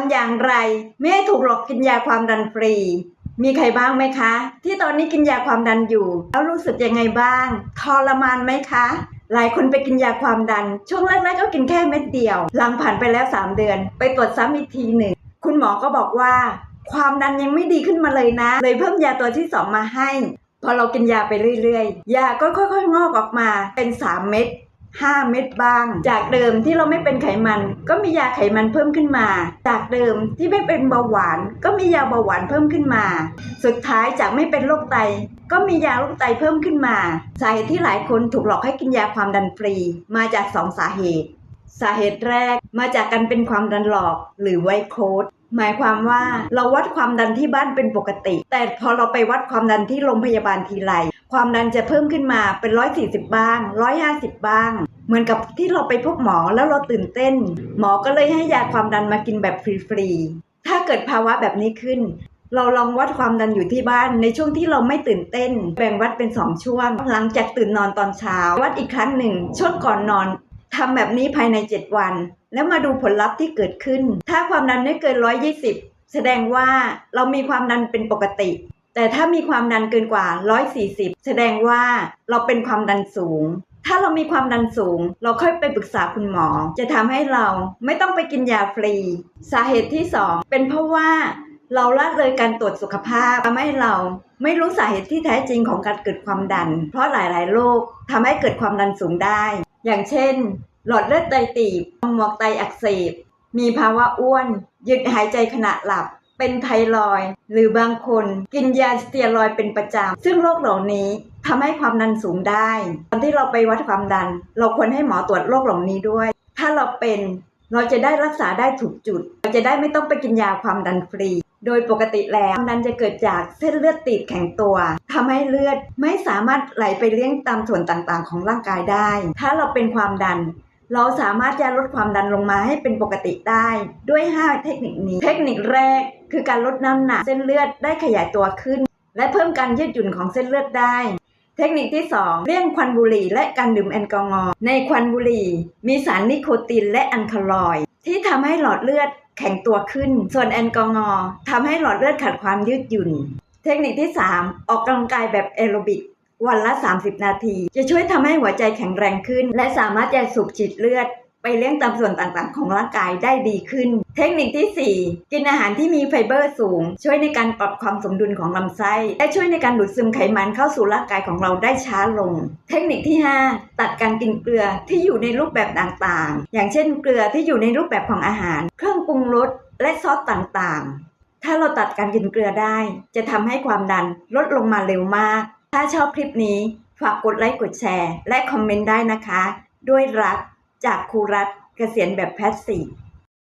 ำอย่างไร ไม่ให้ถูกหลอกกินยาความดันฟรี มีใครบ้างไหมคะ ที่ตอนนี้กินยาความดันอยู่ แล้วรู้สึกยังไงบ้างทรมานไหมคะ หลายคนไปกินยาความดัน ช่วงแรกๆก็กินแค่เม็ดเดียว หลังผ่านไปแล้ว 3 เดือน ไปตรวจซ้ำอีกทีหนึ่งคุณหมอก็บอกว่า ความดันยังไม่ดีขึ้นมาเลยนะ เลยเพิ่มยาตัวที่ 2 มาให้ พอเรากินยาไปเรื่อยๆ ยาก็ค่อยๆ งอกออกมาเป็น 3 เม็ด 5 เม็ดบ้าง จากเดิมที่เราไม่เป็นไขมัน ก็มียาไขมันเพิ่มขึ้นมา จากเดิมที่ไม่เป็นเบาหวาน ก็มียาเบาหวานเพิ่มขึ้นมา สุดท้ายจากไม่เป็นโรคไต ก็มียาโรคไตเพิ่มขึ้นมา สาเหตุที่หลายคนถูกหลอกให้กินยาความดันฟรี มาจากสองสาเหตุ สาเหตุแรกมาจากการเป็นความดันหลอกหรือไวโคด หมายความว่าเราวัดความดันที่บ้านเป็นปกติ แต่พอเราไปวัดความดันที่โรงพยาบาลทีไรความดันจะเพิ่มขึ้นมาเป็น140บ้าง150บ้าง เหมือนกับที่เราไปพบหมอแล้วเราตื่นเต้น หมอก็เลยให้ยาความดันมากินแบบฟรีๆถ้าเกิดภาวะแบบนี้ขึ้น เราลองวัดความดันอยู่ที่บ้านในช่วงที่เราไม่ตื่นเต้น แบ่งวัดเป็นสองช่วง หลังจากตื่นนอนตอนเช้า วัดอีกครั้งหนึ่งช่วงก่อนนอน ทำแบบนี้ภายใน 7 วัน แล้วมาดูผลลัพธ์ที่เกิดขึ้น ถ้าความดันไม่เกิน 120 แสดงว่าเรามีความดันเป็นปกติ แต่ถ้ามีความดันเกินกว่า 140 แสดงว่าเราเป็นความดันสูง ถ้าเรามีความดันสูง เราค่อยไปปรึกษาคุณหมอ จะทำให้เราไม่ต้องไปกินยาฟรี สาเหตุที่ 2 เป็นเพราะว่าเราละเลยการตรวจสุขภาพทำให้เราไม่รู้สาเหตุที่แท้จริงของการเกิดความดัน เพราะหลาย ๆ โรคทำให้เกิดความดันสูงได้ อย่างเช่น หลอดเลือดไตตีบหมวกไตอักเสบ มีภาวะอ้วน หยุดหายใจขณะหลับ เป็นไทรอยหรือบางคนกินยาสเตียรอยเป็นประจำ ซึ่งโรคเหล่านี้ทำให้ความดันสูงได้ ตอนที่เราไปวัดความดัน เราควรให้หมอตรวจโรคเหล่านี้ด้วย ถ้าเราเป็นเราจะได้รักษาได้ถูกจุด เราจะได้ไม่ต้องไปกินยาความดันฟรี โดยปกติแล้วความดันจะเกิดจากเส้นเลือดตีบแข็งตัวทำให้เลือดไม่สามารถไหลไปเลี้ยงตามส่วนต่างๆ ของร่างกายได้ ถ้าเราเป็นความดัน เราสามารถจะลดความดันลงมาให้เป็นปกติได้ ด้วย 5 เทคนิคนี้ เทคนิคแรกคือการลดน้ำหนักเส้นเลือดได้ขยายตัวขึ้น และเพิ่มการยืดหยุ่นของเส้นเลือดได้เทคนิคที่ 2 เลี่ยงควันบุหรี่และการดื่มแอลกอฮอล์ในควันบุหรี่ มีสารนิโคตินและอัลคาลอย ที่ทำให้หลอดเลือด แข็งตัวขึ้น ส่วนแอลกอฮอล์ทำให้หลอดเลือดขาดความยืดหยุ่น เทคนิคที่ 3 ออกกำลังกายแบบแอโรบิกวันละ 30 นาที จะช่วยทำให้หัวใจแข็งแรงขึ้น และสามารถจะสูบฉีดเลือด ไปเลี้ยงตามส่วนต่างๆ ของร่างกายได้ดีขึ้น เทคนิคที่ 4 กินอาหารที่มีไฟเบอร์สูง ช่วยในการปรับความสมดุลของลำไส้ และช่วยในการดูดซึมไขมันเข้าสู่ร่างกายของเราได้ช้าลง เทคนิคที่ 5 ตัดการกินเกลือที่อยู่ในรูปแบบต่างๆ อย่างเช่น เกลือที่อยู่ในรูปแบบของอาหาร เครื่องปรุงรสและซอสต่างๆ ถ้าเราตัดการกินเกลือได้ จะทำให้ความดันลดลงมาเร็วมาก ถ้าชอบคลิปนี้ฝากกดไลค์กดแชร์ และคอมเมนต์ได้นะคะ ด้วยรัก จากครูรัฐเกษียณแบบแพสซีฟ